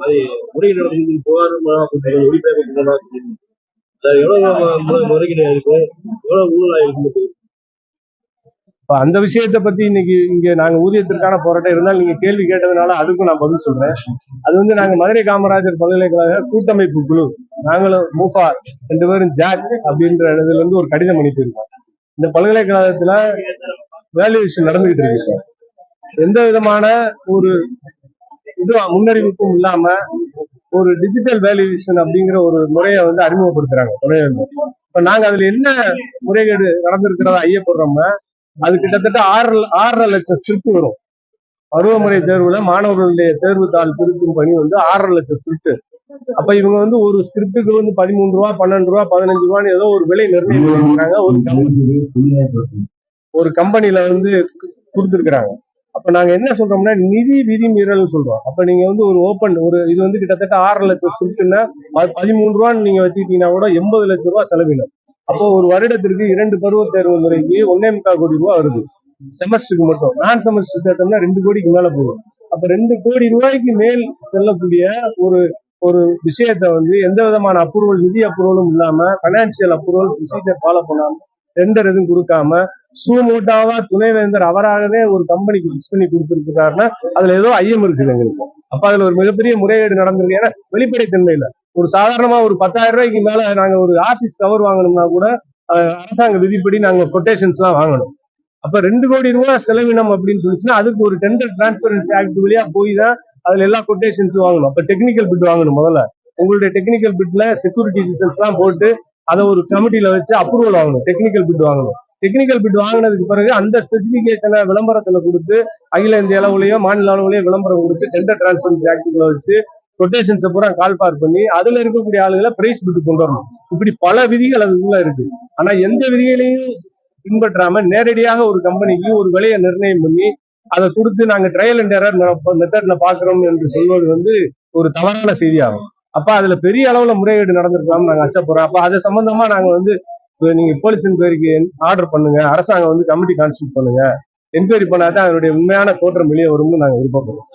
மாதிரி முறைகேடு புகார் ஒளிபரப்பு எவ்வளவு முறைகேடு இருக்கு எவ்வளவு இருக்கு அந்த விஷயத்தை பத்தி இன்னைக்கு இங்க நாங்க ஊதியத்திற்கான போராட்டம் இருந்தால் நீங்க கேள்வி கேட்டதுனால அதுக்கும் நான் பதில் சொல்றேன். அது வந்து நாங்க மதுரை காமராஜர் பல்கலைக்கழக கூட்டமைப்பு குழு. நாங்களும் மூஃபா ரெண்டு பேரும் ஜாக் அப்படின்ற இடத்துல இருந்து ஒரு கடிதம் அனுப்பியிருக்கோம். இந்த பல்கலைக்கழகத்துல வேல்யூவேஷன் நடந்துகிட்டு இருக்கு. எந்த விதமான ஒரு இது முன்னறிவிப்பும் இல்லாம ஒரு டிஜிட்டல் வேல்யூவேஷன் அப்படிங்கிற ஒரு முறையை வந்து அறிமுகப்படுத்துறாங்க துணைவேந்தர் இப்ப நாங்க அதுல என்ன முறைகேடு நடந்திருக்கிறதா ஐயப்படுறோம்னா அது கிட்டத்தட்ட ஆறு ஆறரை லட்சம் ஸ்கிரிப்ட் வரும். பருவமுறை தேர்வுல மாணவர்களுடைய தேர்வு தாள் திருத்தும் பணி வந்து ஆறரை லட்சம் ஸ்கிரிப்ட் அப்ப இவங்க வந்து ஒரு ஸ்கிரிப்டுக்கு வந்து பதிமூணு ரூபா பன்னெண்டு ரூபா பதினஞ்சு ரூபான்னு ஏதோ ஒரு விலை நிர்ணயம் பண்ணிருக்காங்க ஒரு ஒரு கம்பெனில வந்து கொடுத்துருக்காங்க அப்ப நாங்க என்ன சொல்றோம்னா நிதி விதிமீறல் சொல்றோம். அப்ப நீங்க வந்து ஒரு ஓப்பன் ஒரு இது வந்து கிட்டத்தட்ட ஆறு லட்சம் ஸ்கிரிப்ட்னா பதிமூணு ரூபான்னு நீங்க வச்சுக்கிட்டீங்கன்னா கூட எண்பது லட்சம் ரூபாய் செலவினம் அப்போ ஒரு வருடத்திற்கு இரண்டு பருவ தேர்வு முறைக்கு ஒன்னே முக்கால் கோடி ரூபாய் வருது. செமஸ்டருக்கு மட்டும். நான் செமஸ்டர் சேர்த்தோம்னா ரெண்டு கோடிக்கு மேல போகும். அப்ப ரெண்டு கோடி ரூபாய்க்கு மேல் செல்லக்கூடிய ஒரு ஒரு விஷயத்த வந்து எந்த விதமான அப்ரூவல் நிதி அப்ரூவலும் இல்லாம பைனான்சியல் அப்ரூவல் ப்ரொசீஜர் ஃபாலோ பண்ணாம டெண்டர் எதுவும் கொடுக்காம சூமூட்டாவா துணைவேந்தர் அவராகவே ஒரு கம்பெனிக்கு பிக்ஸ் பண்ணி கொடுத்துருக்கிறாருன்னா அதுல ஏதோ ஐயம் இருக்குது எங்களுக்கு. அப்ப அதுல ஒரு மிகப்பெரிய முறைகேடு நடந்திருக்கு. ஏன்னா வெளிப்படைத்தன்மை இல்ல. ஒரு சாதாரணமா ஒரு பத்தாயிரம் ரூபாய்க்கு மேல நாங்க ஒரு ஆபீஸ் கவர் வாங்கணும்னா கூட அரசாங்க விதிப்படி நாங்க கொட்டேஷன்ஸ் எல்லாம் வாங்கணும். அப்ப ரெண்டு கோடி ரூபாய் செலவினம் அப்படின்னு சொல்லிச்சுன்னா அதுக்கு ஒரு டெண்டர் டிரான்ஸ்பரன்சி ஆக்ட் வழியா போய் தான் அதுல எல்லா கொட்டேஷன்ஸும் வாங்கணும். அப்ப டெக்னிக்கல் பிட் வாங்கணும் முதல்ல. உங்களுடைய டெக்னிக்கல் பிட்ல செக்யூரிட்டி டிசைன்ஸ் எல்லாம் போட்டு அதை ஒரு கமிட்டியில வச்சு அப்ரூவல் வாங்கணும். டெக்னிக்கல் பிட் வாங்கணும். டெக்னிக்கல் பிட் வாங்கினதுக்கு பிறகு அந்த ஸ்பெசிபிகேஷனை விளம்பரத்துல கொடுத்து அகில இந்திய அளவுலயோ மாநில அளவுலயோ விளம்பரம் கொடுத்து டெண்டர் டிரான்ஸ்பரன்சி ஆக்டுக்குள்ள வச்சு கொட்டேஷன்ஸை பூரா கால் பார் பண்ணி அதுல இருக்கக்கூடிய ஆளுகளை பிரைஸ் பிட் கொண்டு வரணும். இப்படி பல விதிகள் அதுக்குள்ள இருக்கு. ஆனா எந்த விதிகளையும் பின்பற்றாம நேரடியாக ஒரு கம்பெனிக்கு ஒரு விலையை நிர்ணயம் பண்ணி அதை கொடுத்து நாங்க ட்ரையல் அண்ட் எரர் மெத்தட்ல பாக்குறோம் என்று சொல்வது வந்து ஒரு தவறான செய்தியாகும். அப்ப அதுல பெரிய அளவுல முறைகேடு நடந்திருக்கலாம் நாங்க அச்சப்படுறோம். அப்ப அது சம்பந்தமா நாங்க வந்து நீங்க போலீஸ் என்கொயரிக்கு ஆர்டர் பண்ணுங்க. அரசாங்கம் வந்து கமிட்டி கான்ஸ்டியூட் பண்ணுங்க. என்கொயரி பண்ணாதான் அதனுடைய உண்மையான தோற்றம் வெளியே வரும்னு நாங்க விருப்பப்படுறோம்